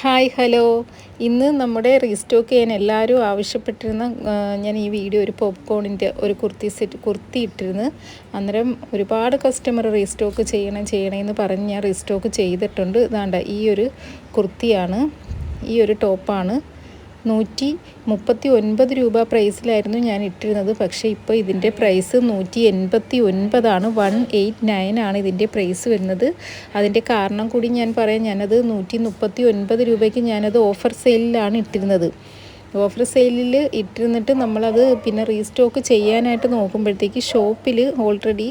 Hi hello. ഇന്ന് നമ്മുടെ restock ചെയ്യാൻ എല്ലാവരും ആവശ്യപ്പെട്ടിരുന്ന ഞാൻ ഈ വീഡിയോ ഒരു പോപ്കോണിന്റെ ഒരു കുർത്തി സെറ്റ് കുർത്തി ഇട്ടിരുന്നു അന്നേരം ഒരുപാട് കസ്റ്റമർ റീസ്റ്റോക്ക് ചെയ്യണം ചെയ്യണമെന്ന് പറഞ്ഞ് ഞാൻ റീസ്റ്റോക്ക് ചെയ്തിട്ടുണ്ട്. ഇതാണ്ട ഈ ഒരു കുർത്തിയാണ് ഈ ഒരു ടോപ്പാണ്. നൂറ്റി മുപ്പത്തി ഒൻപത് രൂപ പ്രൈസിലായിരുന്നു ഞാൻ ഇട്ടിരുന്നത്. പക്ഷേ ഇപ്പോൾ ഇതിന്റെ പ്രൈസ് നൂറ്റി എൺപത്തി ഒൻപതാണ് വൺ എയ്റ്റ് നയൻ ആണ് ഇതിന്റെ പ്രൈസ് വരുന്നത്. അതിന്റെ കാരണം കൂടി ഞാൻ പറയാം ഞാനത് നൂറ്റി മുപ്പത്തി ഒൻപത് രൂപയ്ക്ക് ഞാനത് ഓഫർ സെയിലിലാണ് ഇട്ടിരുന്നത്. ഓഫർ സെയിലിൽ ഇട്ടിരുന്നിട്ട് നമ്മളത് പിന്നെ റീസ്റ്റോക്ക് ചെയ്യാനായിട്ട് നോക്കുമ്പോഴത്തേക്ക് ഷോപ്പിൽ ഓൾറെഡി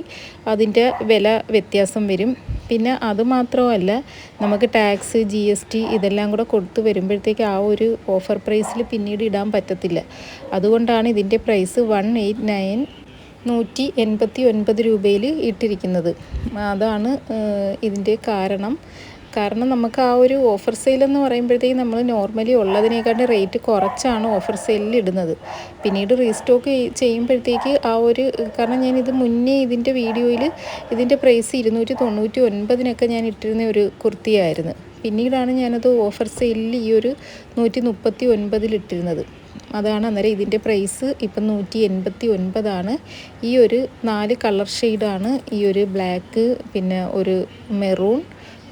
അതിന്റെ വില വ്യത്യാസം വരും. പിന്നെ അതുമാത്രമല്ല നമുക്ക് ടാക്സ് ജി എസ് ടി ഇതെല്ലാം കൂടെ കൊടുത്ത് വരുമ്പോഴത്തേക്ക് ആ ഒരു ഓഫർ പ്രൈസിൽ പിന്നീട് ഇടാൻ പറ്റത്തില്ല. അതുകൊണ്ടാണ് ഇതിന്റെ പ്രൈസ് വൺ എയ്റ്റ് നയൻ നൂറ്റി എൺപത്തി ഒൻപത് രൂപയിൽ ഇട്ടിരിക്കുന്നത്. അതാണ് ഇതിന്റെ കാരണം. കാരണം നമുക്ക് ആ ഒരു ഓഫർ സെയിൽ എന്ന് പറയുമ്പോഴത്തേക്ക് നമ്മൾ നോർമലി ഉള്ളതിനേക്കാട്ടും റേറ്റ് കുറച്ചാണ് ഓഫർ സെയിലിൽ ഇടുന്നത്. പിന്നീട് റീസ്റ്റോക്ക് ചെയ്യുമ്പോഴത്തേക്ക് ആ ഒരു കാരണം ഞാൻ ഇത് മുന്നേ ഇതിന്റെ വീഡിയോയിൽ ഇതിന്റെ പ്രൈസ് ഇരുന്നൂറ്റി തൊണ്ണൂറ്റി ഒൻപതിനൊക്കെ ഞാൻ ഇട്ടിരുന്ന ഒരു കുർത്തിയായിരുന്നു. പിന്നീടാണ് ഞാനത് ഓഫർ സെയിലിൽ ഈ ഒരു നൂറ്റി മുപ്പത്തി ഒൻപതിലിട്ടിരുന്നത് അതാണ് അന്നേരം ഇതിന്റെ പ്രൈസ് ഇപ്പം നൂറ്റി എൺപത്തി ഒൻപതാണ് ഈ ഒരു നാല് കളർ ഷെയ്ഡാണ് ഈ ഒരു ബ്ലാക്ക് പിന്നെ ഒരു മെറൂൺ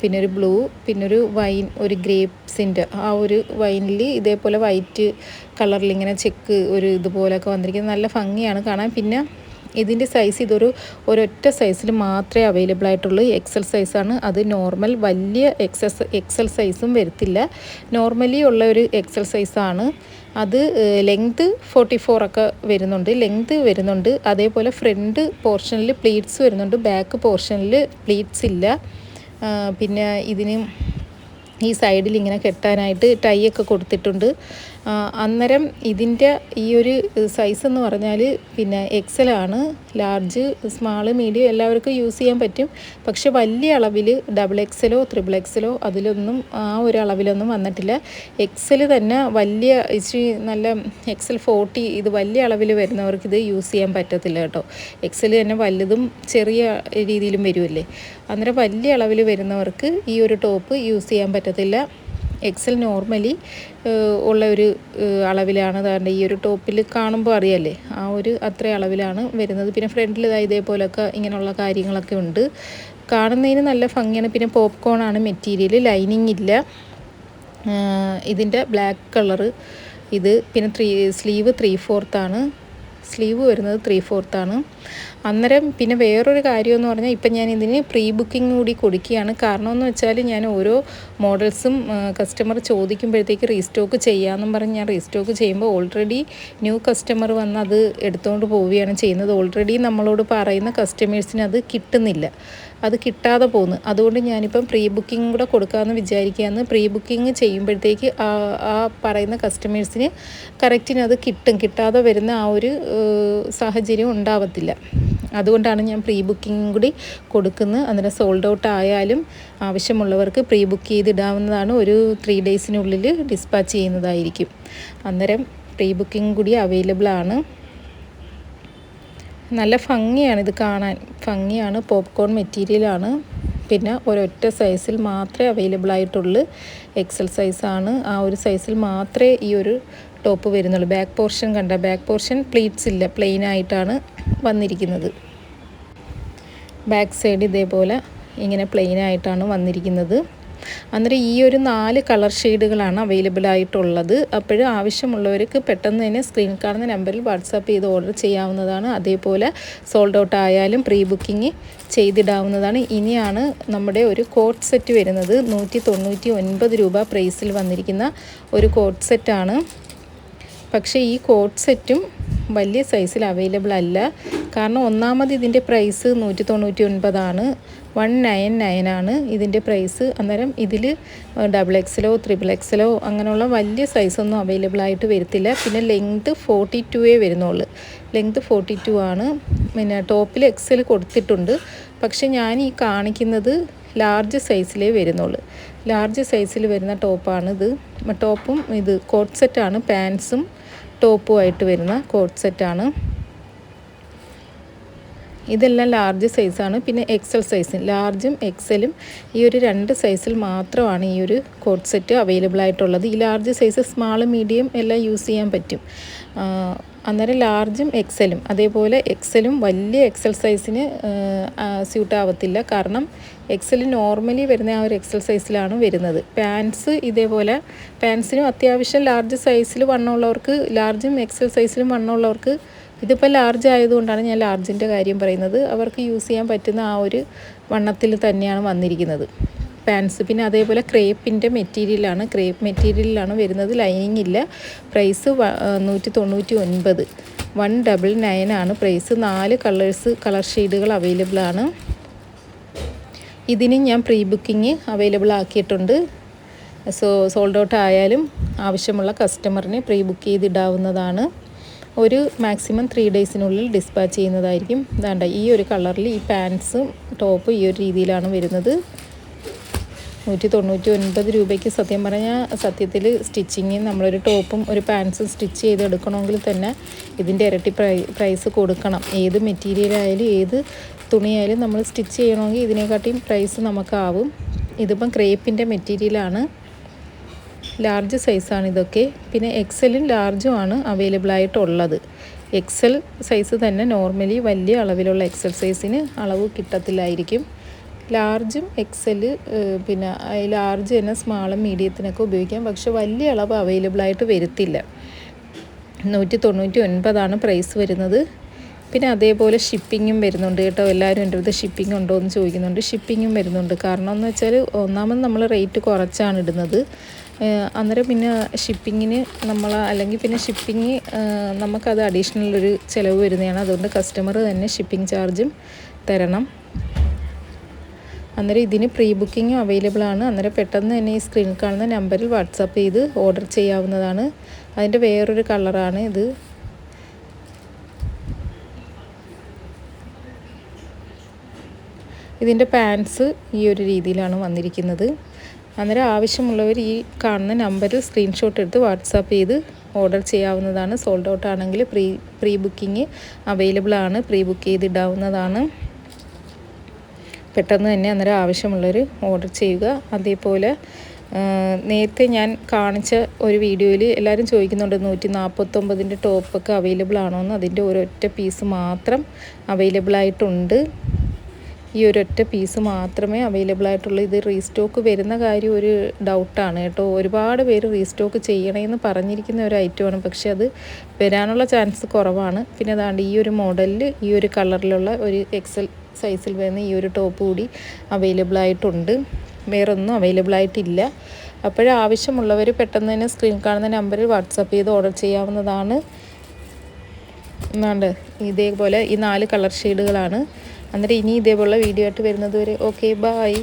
പിന്നെ ഒരു ബ്ലൂ പിന്നൊരു വൈൻ ഒരു ഗ്രേപ്സിന്റെ ആ ഒരു വൈനിൽ ഇതേപോലെ വൈറ്റ് കളറിൽ ഇങ്ങനെ ചെക്ക് ഒരു ഇതുപോലൊക്കെ വന്നിരിക്കുന്നത്. നല്ല ഭംഗിയാണ് കാണാൻ. പിന്നെ ഇതിന്റെ സൈസ് ഇതൊരു ഒരൊറ്റ സൈസിൽ മാത്രമേ അവൈലബിൾ ആയിട്ടുള്ളൂ. എക്സൽ സൈസാണ്. അത് നോർമൽ വലിയ എക്സസ് എക്സൽ സൈസും വരത്തില്ല. നോർമലി ഉള്ള ഒരു എക്സൽ സൈസാണ്. അത് ലെങ്ത് ഫോർട്ടി ഒക്കെ വരുന്നുണ്ട്. ലെങ്ത് വരുന്നുണ്ട്. അതേപോലെ ഫ്രണ്ട് പോർഷനിൽ പ്ലീറ്റ്സ് വരുന്നുണ്ട്. ബാക്ക് പോർഷനിൽ പ്ലീറ്റ്സ് ഇല്ല. പിന്നെ ഇതിന് ഈ സൈഡിൽ ഇങ്ങനെ കെട്ടാനായിട്ട് ടൈ ഒക്കെ കൊടുത്തിട്ടുണ്ട്. അന്നേരം ഇതിന്റെ ഈ ഒരു സൈസ് എന്ന് പറഞ്ഞാൽ പിന്നെ എക്സൽ ആണ്. ലാർജ് സ്മാൾ മീഡിയം എല്ലാവർക്കും യൂസ് ചെയ്യാൻ പറ്റും. പക്ഷെ വലിയ അളവിൽ ഡബിൾ എക്സലോ ത്രിബിൾ എക്സലോ അതിലൊന്നും ആ ഒരു അളവിലൊന്നും വന്നിട്ടില്ല. എക്സൽ തന്നെ വലിയ ഇച്ചിരി നല്ല എക്സൽ ഫോർട്ടി ഇത് വലിയ അളവിൽ വരുന്നവർക്ക് ഇത് യൂസ് ചെയ്യാൻ പറ്റത്തില്ല കേട്ടോ. എക്സൽ തന്നെ വലുതും ചെറിയ രീതിയിലും വരുമല്ലേ അന്നേരം വലിയ അളവിൽ വരുന്നവർക്ക് ഈ ഒരു ടോപ്പ് യൂസ് ചെയ്യാൻ പറ്റത്തില്ല. എക്സൽ നോർമലി ഉള്ള ഒരു അളവിലാണ്. അതുകൊണ്ട് ഈ ഒരു ടോപ്പിൽ കാണുമ്പോൾ അറിയാലേ ആ ഒരു അത്ര അളവിലാണ് വരുന്നത്. പിന്നെ ഫ്രണ്ടിൽ ഇതാ ഇതേപോലൊക്കെ ഇങ്ങനെയുള്ള കാര്യങ്ങളൊക്കെ ഉണ്ട്. കാണുന്നതിന് നല്ല ഭംഗിയാണ്. പിന്നെ പോപ്കോണാണ് മെറ്റീരിയൽ ലൈനിങ് ഇല്ല. ഇതിന്റെ ബ്ലാക്ക് കളറ് ഇത് പിന്നെ ത്രീ സ്ലീവ് ത്രീ ഫോർത്താണ് സ്ലീവ് വരുന്നത് ത്രീ ഫോർത്താണ് അന്നേരം പിന്നെ വേറൊരു കാര്യമെന്ന് പറഞ്ഞാൽ ഇപ്പം ഞാൻ ഇതിന് പ്രീ ബുക്കിംഗ് കൂടി കൊടുക്കുകയാണ്. കാരണം എന്ന് വെച്ചാൽ ഞാൻ ഓരോ മോഡൽസും കസ്റ്റമർ ചോദിക്കുമ്പോഴത്തേക്ക് റീസ്റ്റോക്ക് ചെയ്യാമെന്നും പറഞ്ഞ് ഞാൻ റീസ്റ്റോക്ക് ചെയ്യുമ്പോൾ ഓൾറെഡി ന്യൂ കസ്റ്റമർ വന്ന് അത് എടുത്തുകൊണ്ട് പോവുകയാണ് ചെയ്യുന്നത്. ഓൾറെഡി നമ്മളോട് പറയുന്ന കസ്റ്റമേഴ്സിന് അത് കിട്ടുന്നില്ല. അത് കിട്ടാതെ പോകുന്നു അതുകൊണ്ട് ഞാനിപ്പം പ്രീ ബുക്കിംഗ് കൂടെ കൊടുക്കാമെന്ന് വിചാരിക്കുകയാണ്. പ്രീ ബുക്കിംഗ് ചെയ്യുമ്പോഴത്തേക്ക് ആ ആ പറയുന്ന കസ്റ്റമേഴ്സിന് കറക്റ്റിന് അത് കിട്ടും. കിട്ടാതെ വരുന്ന ആ ഒരു സാഹചര്യം ഉണ്ടാവത്തില്ല. അതുകൊണ്ടാണ് ഞാൻ പ്രീ ബുക്കിംഗ് കൂടി കൊടുക്കുന്നത്. അന്നേരം സോൾഡ് ഔട്ട് ആയാലും ആവശ്യമുള്ളവർക്ക് പ്രീ ബുക്ക് ചെയ്തിടാവുന്നതാണ്. ഒരു ത്രീ ഡേയ്സിനുള്ളിൽ ഡിസ്പാച്ച് ചെയ്യുന്നതായിരിക്കും. അന്നേരം പ്രീ ബുക്കിംഗ് കൂടി അവൈലബിൾ ആണ്. നല്ല ഭംഗിയാണ് ഇത് കാണാൻ. ഭംഗിയാണ്. പോപ്കോൺ മെറ്റീരിയലാണ് പിന്നെ ഒരൊറ്റ സൈസിൽ മാത്രമേ അവൈലബിൾ ആയിട്ടുള്ളൂ. എക്സൽ സൈസാണ് ആ ഒരു സൈസിൽ മാത്രമേ ഈ ഒരു ടോപ്പ് വരുന്നുള്ളൂ. ബാക്ക് പോർഷൻ കണ്ട ബാക്ക് പോർഷൻ പ്ലീറ്റ്സ് ഇല്ല. പ്ലെയിൻ ആയിട്ടാണ് വന്നിരിക്കുന്നത്. ബാക്ക് സൈഡ് ഇതേപോലെ ഇങ്ങനെ പ്ലെയിൻ ആയിട്ടാണ് വന്നിരിക്കുന്നത്. അന്നേരം ഈ ഒരു നാല് കളർ ഷെയ്ഡുകളാണ് അവൈലബിൾ ആയിട്ടുള്ളത്. അപ്പോൾ ആവശ്യമുള്ളവർക്ക് പെട്ടെന്ന് തന്നെ സ്ക്രീനിൽ കാണുന്ന നമ്പറിൽ വാട്സാപ്പ് ചെയ്ത് ഓർഡർ ചെയ്യാവുന്നതാണ്. അതേപോലെ സോൾഡ് ഔട്ട് ആയാലും പ്രീ ബുക്കിംഗ് ചെയ്തിടാവുന്നതാണ്. ഇനിയാണ് നമ്മുടെ ഒരു കോട്ട് സെറ്റ് വരുന്നത്. നൂറ്റി തൊണ്ണൂറ്റി ഒൻപത് രൂപ പ്രൈസിൽ വന്നിരിക്കുന്ന ഒരു കോട്ട് സെറ്റാണ് പക്ഷേ ഈ കോട്ട് സെറ്റും വലിയ സൈസിൽ അവൈലബിൾ അല്ല. കാരണം ഒന്നാമത് ഇതിന്റെ പ്രൈസ് നൂറ്റി തൊണ്ണൂറ്റി ഒൻപതാണ് വൺ നയൻ നയൻ ആണ് ഇതിന്റെ പ്രൈസ് അന്നേരം ഇതിൽ ഡബിൾ എക്സലോ ത്രിബിൾ എക്സലോ അങ്ങനെയുള്ള വലിയ സൈസൊന്നും അവൈലബിൾ ആയിട്ട് വരത്തില്ല. പിന്നെ ലെങ്ത് ഫോർട്ടി ടുവേ വരുന്നുള്ളൂ. ലെങ്ത് ഫോർട്ടി ടു ആണ്. പിന്നെ ടോപ്പിൽ എക്സൽ കൊടുത്തിട്ടുണ്ട്. പക്ഷെ ഞാൻ ഈ കാണിക്കുന്നത് ലാർജ് സൈസിലേ വരുന്നുള്ളൂ. ലാർജ് സൈസിൽ വരുന്ന ടോപ്പാണിത് ടോപ്പും ഇത് കോട്ട് സെറ്റാണ് പാൻസും ടോപ്പും ആയിട്ട് വരുന്ന കോട്ട് സെറ്റാണ്. ഇതെല്ലാം ലാർജ് സൈസാണ് പിന്നെ എക്സൽ സൈസ് ലാർജും എക്സലും ഈ ഒരു രണ്ട് സൈസിൽ മാത്രമാണ് ഈ ഒരു കോട്ട് സെറ്റ് അവൈലബിൾ ആയിട്ടുള്ളത്. ഈ ലാർജ് സൈസ് സ്മാൾ മീഡിയം എല്ലാം യൂസ് ചെയ്യാൻ പറ്റും. അന്നേരം ലാർജും എക്സലും അതേപോലെ എക്സലും വലിയ എക്സൽ സൈസിന് സ്യൂട്ട് ആവത്തില്ല. കാരണം എക്സൽ നോർമലി വരുന്ന ആ ഒരു എക്സൽ സൈസിലാണ് വരുന്നത്. പാൻസ് ഇതേപോലെ പാൻസിനും അത്യാവശ്യം ലാർജ് സൈസിൽ വണ്ണമുള്ളവർക്ക് ലാർജും എക്സൽ സൈസിലും വണ്ണമുള്ളവർക്ക് ഇതിപ്പോൾ ലാർജ് ആയതുകൊണ്ടാണ് ഞാൻ ലാർജിന്റെ കാര്യം പറയുന്നത്. അവർക്ക് യൂസ് ചെയ്യാൻ പറ്റുന്ന ആ ഒരു വണ്ണത്തിൽ തന്നെയാണ് വന്നിരിക്കുന്നത്. പാൻസ് പിന്നെ അതേപോലെ ക്രേപ്പിന്റെ മെറ്റീരിയലാണ്. ക്രേപ്പ് മെറ്റീരിയലിലാണ് വരുന്നത്. ലൈനിങ് ഇല്ല പ്രൈസ് നൂറ്റി തൊണ്ണൂറ്റി ഒൻപത് വൺ ഡബിൾ നയൻ ആണ്. പ്രൈസ് നാല് കളേഴ്സ് കളർ ഷെയ്ഡുകൾ അവൈലബിൾ ആണ്. ഇതിന് ഞാൻ പ്രീ ബുക്കിംഗ് അവൈലബിൾ ആക്കിയിട്ടുണ്ട്. സോ സോൾഡ് ഔട്ട് ആയാലും ആവശ്യമുള്ള കസ്റ്റമറിന് പ്രീ ബുക്ക് ചെയ്തിടാവുന്നതാണ്. ഒരു മാക്സിമം ത്രീ ഡേയ്സിനുള്ളിൽ ഡിസ്പാച്ച് ചെയ്യുന്നതായിരിക്കും. വേണ്ട ഈ ഒരു കളറിൽ ഈ പാൻസും ടോപ്പും ഈ ഒരു രീതിയിലാണ് വരുന്നത്. നൂറ്റി തൊണ്ണൂറ്റി ഒൻപത് രൂപയ്ക്ക് സത്യം പറഞ്ഞാൽ സത്യത്തിൽ സ്റ്റിച്ചിങ് നമ്മളൊരു ടോപ്പും ഒരു പാൻസും സ്റ്റിച്ച് ചെയ്ത് എടുക്കണമെങ്കിൽ തന്നെ ഇതിന്റെ ഇരട്ടി പ്രൈ പ്രൈസ് കൊടുക്കണം. ഏത് മെറ്റീരിയൽ ആയാലും ഏത് തുണിയായാലും നമ്മൾ സ്റ്റിച്ച് ചെയ്യണമെങ്കിൽ ഇതിനെക്കാട്ടിയും പ്രൈസ് നമുക്കാവും. ഇതിപ്പം ക്രേപ്പിന്റെ മെറ്റീരിയലാണ്. ലാർജ് സൈസാണ് ഇതൊക്കെ. പിന്നെ എക്സലും ലാർജുമാണ് അവൈലബിൾ ആയിട്ടുള്ളത് എക്സൽ സൈസ് തന്നെ നോർമലി വലിയ അളവിലുള്ള എക്സൽ സൈസിന് അളവ് കിട്ടത്തില്ലായിരിക്കും. ലാർജും എക്സൽ പിന്നെ ലാർജ് തന്നെ സ്മാളും മീഡിയത്തിനൊക്കെ ഉപയോഗിക്കാം. പക്ഷെ വലിയ അളവ് അവൈലബിൾ ആയിട്ട് വരത്തില്ല. നൂറ്റി തൊണ്ണൂറ്റി ഒൻപതാണ് പ്രൈസ് വരുന്നത്. പിന്നെ അതേപോലെ ഷിപ്പിങ്ങും വരുന്നുണ്ട് കേട്ടോ. എല്ലാവരും എന്റെ അടുത്ത് ഷിപ്പിംഗ് ഉണ്ടോ എന്ന് ചോദിക്കുന്നുണ്ട്. ഷിപ്പിങ്ങും വരുന്നുണ്ട്. കാരണം എന്ന് വെച്ചാൽ ഒന്നാമത് നമ്മൾ റേറ്റ് കുറച്ചാണ് ഇടുന്നത്. അന്നേരം പിന്നെ ഷിപ്പിങ്ങിന് നമ്മൾ അല്ലെങ്കിൽ പിന്നെ ഷിപ്പിങ് നമുക്കത് അഡീഷണൽ ഒരു ചിലവ് വരുന്നതാണ്. അതുകൊണ്ട് കസ്റ്റമർ തന്നെ ഷിപ്പിംഗ് ചാർജും തരണം. അന്നേരം ഇതിന് പ്രീ ബുക്കിങ്ങും അവൈലബിൾ ആണ്. അന്നേരം പെട്ടെന്ന് തന്നെ ഈ സ്ക്രീനിൽ കാണുന്ന നമ്പറിൽ വാട്സാപ്പ് ചെയ്ത് ഓർഡർ ചെയ്യാവുന്നതാണ്. അതിന്റെ വേറൊരു കളറാണ് ഇത്. ഇതിന്റെ പാൻസ് ഈ ഒരു രീതിയിലാണ് വന്നിരിക്കുന്നത്. അന്നേരം ആവശ്യമുള്ളവർ ഈ കാണുന്ന നമ്പറിൽ സ്ക്രീൻഷോട്ട് എടുത്ത് വാട്സാപ്പ് ചെയ്ത് ഓർഡർ ചെയ്യാവുന്നതാണ്. സോൾഡ് ഔട്ട് ആണെങ്കിൽ പ്രീ പ്രീ ബുക്കിംഗ് അവൈലബിൾ ആണ്. പ്രീ ബുക്ക് ചെയ്തിടാവുന്നതാണ് പെട്ടെന്ന് തന്നെ അന്നേരം ആവശ്യമുള്ളവർ ഓർഡർ ചെയ്യുക. അതേപോലെ നേരത്തെ ഞാൻ കാണിച്ച ഒരു വീഡിയോയിൽ എല്ലാവരും ചോദിക്കുന്നുണ്ട് നൂറ്റി നാൽപ്പത്തൊമ്പതിന്റെ ടോപ്പൊക്കെ അവൈലബിൾ ആണോ എന്ന്. അതിന്റെ ഒരൊറ്റ പീസ് മാത്രം അവൈലബിൾ ആയിട്ടുണ്ട്. ഈ ഒരൊറ്റ പീസ് മാത്രമേ അവൈലബിൾ ആയിട്ടുള്ളൂ. ഇത് റീസ്റ്റോക്ക് വരുന്ന കാര്യം ഒരു ഡൗട്ടാണ് കേട്ടോ. ഒരുപാട് പേര് റീസ്റ്റോക്ക് ചെയ്യണമെന്ന് പറഞ്ഞിരിക്കുന്ന ഒരു ഐറ്റമാണ്. പക്ഷേ അത് വരാനുള്ള ചാൻസ് കുറവാണ്. പിന്നെ അതാണ്ട് ഈ ഒരു മോഡലിൽ ഈ ഒരു കളറിലുള്ള ഒരു എക്സൽ സൈസിൽ വരുന്ന ഈ ഒരു ടോപ്പ് കൂടി അവൈലബിൾ ആയിട്ടുണ്ട്. വേറൊന്നും അവൈലബിൾ ആയിട്ടില്ല. അപ്പോൾ ആവശ്യമുള്ളവർ പെട്ടെന്ന് തന്നെ സ്ക്രീൻ കാണുന്ന നമ്പറിൽ വാട്സപ്പ് ചെയ്ത് ഓർഡർ ചെയ്യാവുന്നതാണ്. എന്നാണ്ട് ഇതേപോലെ ഈ നാല് കളർ ഷെയ്ഡുകളാണ് അന്നേരം ഇനി ഇതേപോലെ വീഡിയോ ആയിട്ട് വരുന്നത് വരെ. Okay bye